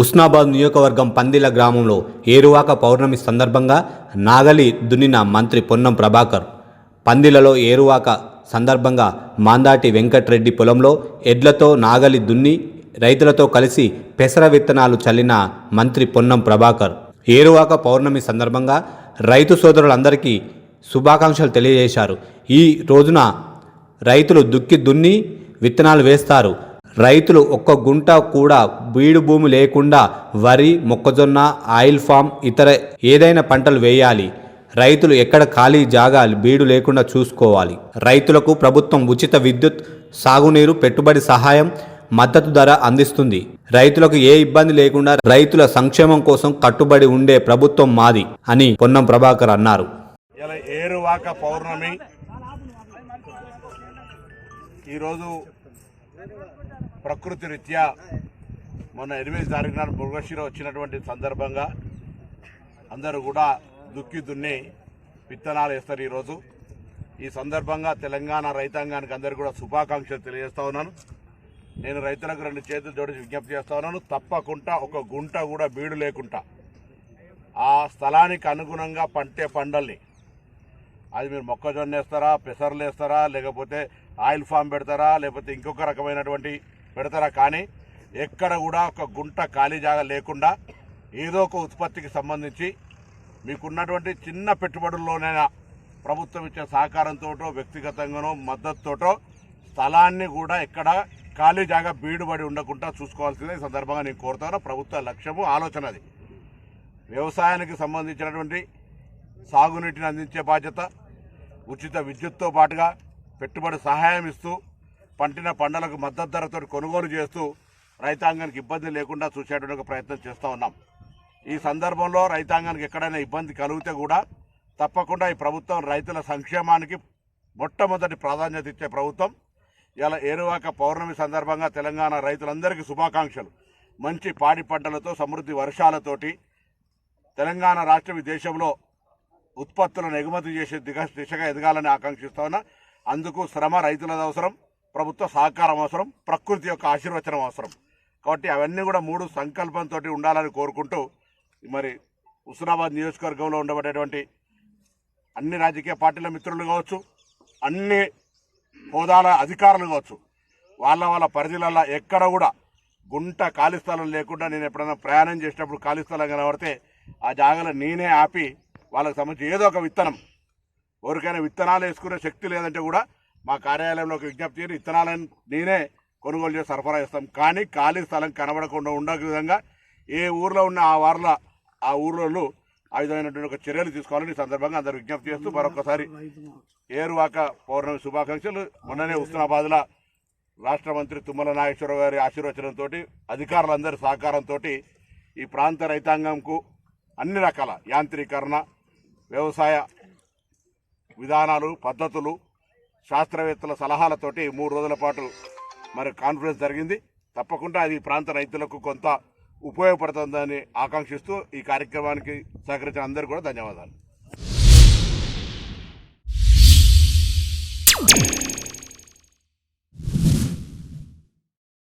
ఉస్నాబాద్ నియోజకవర్గం పందిల గ్రామంలో ఏరువాక పౌర్ణమి సందర్భంగా నాగలి దున్నిన మంత్రి పొన్నం ప్రభాకర్. పందిలలో ఏరువాక సందర్భంగా మాందాటి వెంకట్రెడ్డి పొలంలో ఎడ్లతో నాగలి దున్ని రైతులతో కలిసి పెసర విత్తనాలు చల్లిన మంత్రి పొన్నం ప్రభాకర్. ఏరువాక పౌర్ణమి సందర్భంగా రైతు సోదరులందరికీ శుభాకాంక్షలు తెలియజేశారు. ఈ రోజున రైతులు దుక్కి దున్ని విత్తనాలు వేస్తారు. రైతులు ఒక్క గుంట కూడా బీడు భూమి లేకుండా వరి మొక్కజొన్న ఆయిల్ ఫామ్ ఇతర ఏదైనా పంటలు వేయాలి. రైతులు ఎక్కడ ఖాళీ జాగా బీడు లేకుండా చూసుకోవాలి. రైతులకు ప్రభుత్వం ఉచిత విద్యుత్ సాగునీరు పెట్టుబడి సహాయం మద్దతు ధర అందిస్తుంది. రైతులకు ఏ ఇబ్బంది లేకుండా రైతుల సంక్షేమం కోసం కట్టుబడి ఉండే ప్రభుత్వం మాది అని పొన్నం ప్రభాకర్ అన్నారు. ఏరువాక పౌర్ణమి. ఈరోజు ప్రకృతి రీత్యా మొన్న ఎనిమిది తారీఖు నాడు మృగశిర వచ్చినటువంటి సందర్భంగా అందరూ కూడా దుక్కి దున్ని విత్తనాలు వేస్తారు ఈరోజు. ఈ సందర్భంగా తెలంగాణ రైతాంగానికి అందరికీ కూడా శుభాకాంక్షలు తెలియజేస్తా ఉన్నాను. నేను రైతులకు రెండు చేతులు జోడించి విజ్ఞప్తి చేస్తా ఉన్నాను. తప్పకుండా ఒక గుంట కూడా బీడు లేకుండా ఆ స్థలానికి అనుగుణంగా పంటే పంటల్ని అది మీరు మొక్కజొన్న వేస్తారా పెసర్లు వేస్తారా లేకపోతే ఆయిల్ ఫామ్ పెడతారా లేకపోతే ఇంకొక రకమైనటువంటి పెడతారా? కానీ ఎక్కడ కూడా ఒక గుంట ఖాళీ జాగా లేకుండా ఏదో ఒక ఉత్పత్తికి సంబంధించి మీకున్నటువంటి చిన్న పెట్టుబడుల్లోనైనా ప్రభుత్వం ఇచ్చే సహకారంతోటో వ్యక్తిగతంగానో మద్దతుతోటో స్థలాన్ని కూడా ఎక్కడ ఖాళీ జాగా బీడుబడి ఉండకుండా చూసుకోవాల్సిందే. ఈ సందర్భంగా నేను కోరుతాను ప్రభుత్వ లక్ష్యము ఆలోచన అది. వ్యవసాయానికి సంబంధించినటువంటి సాగునీటిని అందించే బాధ్యత ఉచిత విద్యుత్తో పాటుగా పెట్టుబడి సహాయం ఇస్తూ పంటిన పంటలకు మద్దతు ధరతో కొనుగోలు చేస్తూ రైతాంగానికి ఇబ్బంది లేకుండా చూసేటువంటి ప్రయత్నం చేస్తూ ఉన్నాం. ఈ సందర్భంలో రైతాంగానికి ఎక్కడైనా ఇబ్బంది కలిగితే కూడా తప్పకుండా ఈ ప్రభుత్వం రైతుల సంక్షేమానికి మొట్టమొదటి ప్రాధాన్యత ఇచ్చే ప్రభుత్వం. ఇలా ఏరువాక పౌర్ణమి సందర్భంగా తెలంగాణ రైతులందరికీ శుభాకాంక్షలు. మంచి పాడి పంటలతో సమృద్ధి వర్షాలతోటి తెలంగాణ రాష్ట్రం దేశంలో ఉత్పత్తులను ఎగుమతి చేసే దిగ దిశగా ఎదగాలని ఆకాంక్షిస్తా ఉన్నా. అందుకు శ్రమ రైతులది అవసరం ప్రభుత్వ సహకారం అవసరం ప్రకృతి యొక్క ఆశీర్వచనం అవసరం. కాబట్టి అవన్నీ కూడా మూడు సంకల్పంతో ఉండాలని కోరుకుంటూ మరి హుస్నాబాద్ నియోజకవర్గంలో ఉండబడేటువంటి అన్ని రాజకీయ పార్టీల మిత్రులు కావచ్చు అన్ని హోదాల అధికారులు కావచ్చు వాళ్ళ వాళ్ళ పరిధిలలో ఎక్కడ కూడా గుంట ఖాళీ స్థలం లేకుండా నేను ఎప్పుడైనా ప్రయాణం చేసేటప్పుడు ఖాళీ స్థలం కనబడితే ఆ జాగాలో నేనే ఆపి వాళ్ళకి సంబంధించి ఏదో ఒక విత్తనం ఎవరికైనా విత్తనాలు వేసుకునే శక్తి లేదంటే కూడా మా కార్యాలయంలోకి విజ్ఞప్తి చేసి విత్తనాలను నేనే కొనుగోలు చేసి సరఫరా చేస్తాం. కానీ ఖాళీ స్థలం కనబడకుండా ఉండే విధంగా ఏ ఊర్లో ఉన్న ఆ వార్ల ఆ ఊర్లలో ఆ విధమైనటువంటి ఒక చర్యలు తీసుకోవాలని ఈ సందర్భంగా అందరు విజ్ఞప్తి చేస్తూ మరొకసారి ఏరువాక పౌర్ణమి శుభాకాంక్షలు. మొన్ననే హుస్నాబాద్లో రాష్ట్ర మంత్రి తుమ్మల నాగేశ్వరరావు గారి ఆశీర్వచనంతో అధికారులందరి సహకారంతో ఈ ప్రాంత రైతాంగంకు అన్ని రకాల యాంత్రీకరణ వ్యవసాయ విధానాలు పద్ధతులు శాస్త్రవేత్తల సలహాలతోటి మూడు రోజుల పాటు మరి కాన్ఫరెన్స్ జరిగింది. తప్పకుండా అది ప్రాంత రైతులకు కొంత ఉపయోగపడుతుందని ఆకాంక్షిస్తూ ఈ కార్యక్రమానికి సహకరించిన అందరికీ కూడా ధన్యవాదాలు.